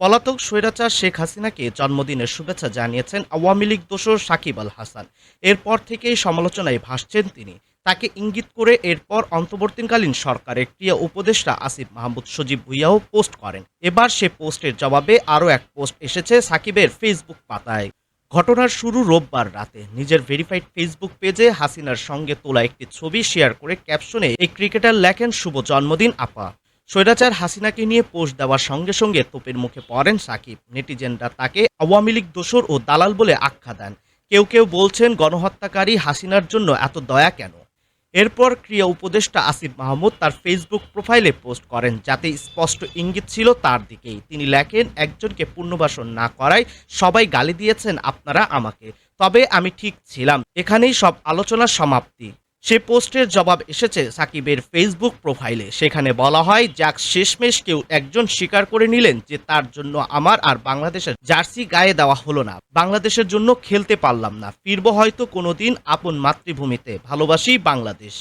পলাতক স্বৈরাচার শেখ হাসিনাকে জন্মদিনের শুভেচ্ছা জানিয়েছেন আওয়ামী লীগ দোসর সাকিব আল হাসান। এরপর থেকেই সমালোচনায় ভাসছেন তিনি। তাকে ইঙ্গিত করে এরপর অন্তর্বর্তীকালীন সরকারের ক্রিয়া উপদেষ্টা আসিফ মাহমুদ সজীব ভুইয়াও পোস্ট করেন। এবার সে পোস্টের জবাবে আরও এক পোস্ট এসেছে সাকিবের ফেসবুক পাতায়। ঘটনার শুরু রোববার রাতে। নিজের ভেরিফাইড ফেসবুক পেজে হাসিনার সঙ্গে তোলা একটি ছবি শেয়ার করে ক্যাপশনে এই ক্রিকেটার লেখেন, শুভ জন্মদিন, আপা। স্বৈরাচার হাসিনাকে নিয়ে পোস্ট দেওয়ার সঙ্গে সঙ্গে তোপের মুখে পড়েন সাকিব। নেটিজেনরা তাকে আওয়ামী লীগ দোসর ও দালাল বলে আখ্যা দেন। কেউ কেউ বলছেন, গণহত্যাকারী হাসিনার জন্য এত দয়া কেন? এরপর ক্রিয়া উপদেষ্টা আসিফ মাহমুদ তার ফেসবুক প্রোফাইলে পোস্ট করেন, যাতে স্পষ্ট ইঙ্গিত ছিল তার দিকেই। তিনি লেখেন, একজনকে পুনর্বাসন না করায় সবাই গালি দিয়েছেন আপনারা আমাকে। তবে আমি ঠিক ছিলাম। এখানেই সব আলোচনার সমাপ্তি। সে পোস্টের জবাব এসেছে সাকিবের ফেসবুক প্রোফাইলে। সেখানে বলা হয়, যাক, শেষমেশ কেউ একজন স্বীকার করে নিলেন যে তার জন্য আমার আর বাংলাদেশের জার্সি গায়ে দেওয়া হলো না। বাংলাদেশের জন্য খেলতে পারলাম না। ফিরবো হয়তো কোনোদিন আপন মাতৃভূমিতে। ভালোবাসি বাংলাদেশ।